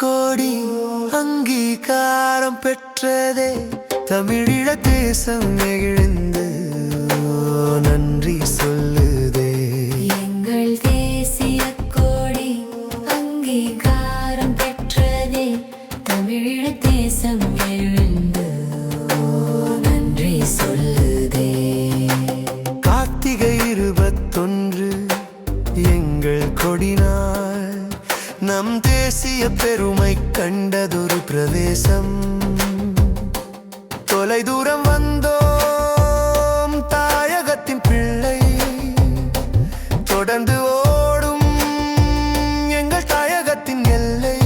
கொடி அங்கீகாரம் பெற்றதே. தமிழீழ தேசம் நெகிழ்ந்து நன்றி சொல்லுதே. எங்கள் தேசிய கொடி அங்கீகாரம் பெற்றதே. தமிழீழ தேசம் எழுந்து நன்றி சொல்லுதே. கார்த்திகை இருபத்தொன்று எங்கள் கொடினாள் நம் தேசிய பெருமை கண்டதொரு பிரவேசம். தொலைதூரம் வந்தோம் தாயகத்தின் பிள்ளை. தொடர்ந்து ஓடும் எங்கள் தாயகத்தின் எல்லை.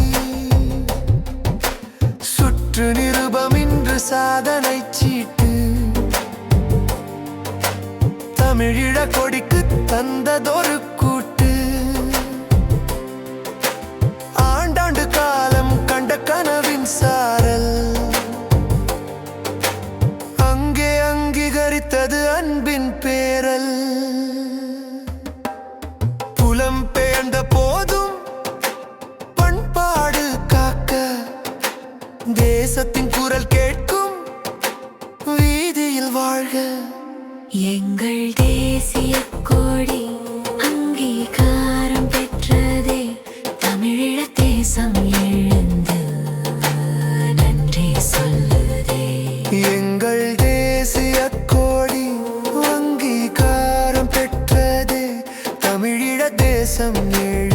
சுற்று நிருபம் இன்று சாதனை சீட்டு. தமிழிழ கொடிக்கு தந்ததொரு அன்பின் பேரல். புலம் பெயர்ந்த போதும் பண்பாடு காக்க. தேசத்தின் குரல் கேட்கும் வீதியில் வாழ்க. எங்கள் தேசிய கொடி தேசம் எழுந்து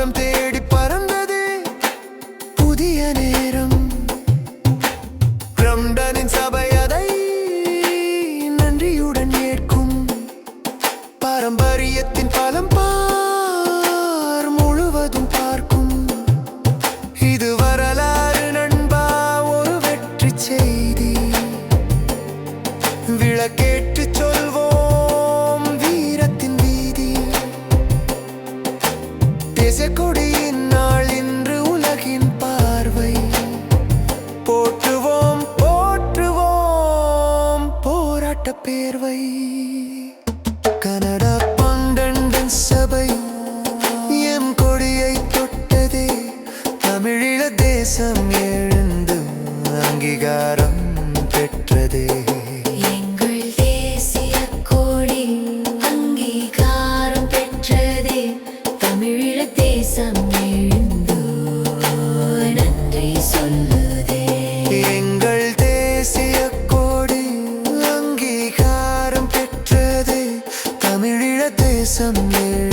மாற்றம் தேடி பறந்தது புதிய நேரம். பிரம்டனின் சபை அதை நன்றியுடன் ஏற்கும். பாரம்பரியத்தின் பலம் பா தேசக்கொடியின் நாள் இன்று உலகின் பார்வை. போற்றுவோம் போற்றுவோம் போராட்ட பேர்வை. கனடா பண்டண்டன் சபை எம் கொடியை தொட்டதே. தமிழீழ தேசம் தமிழீழ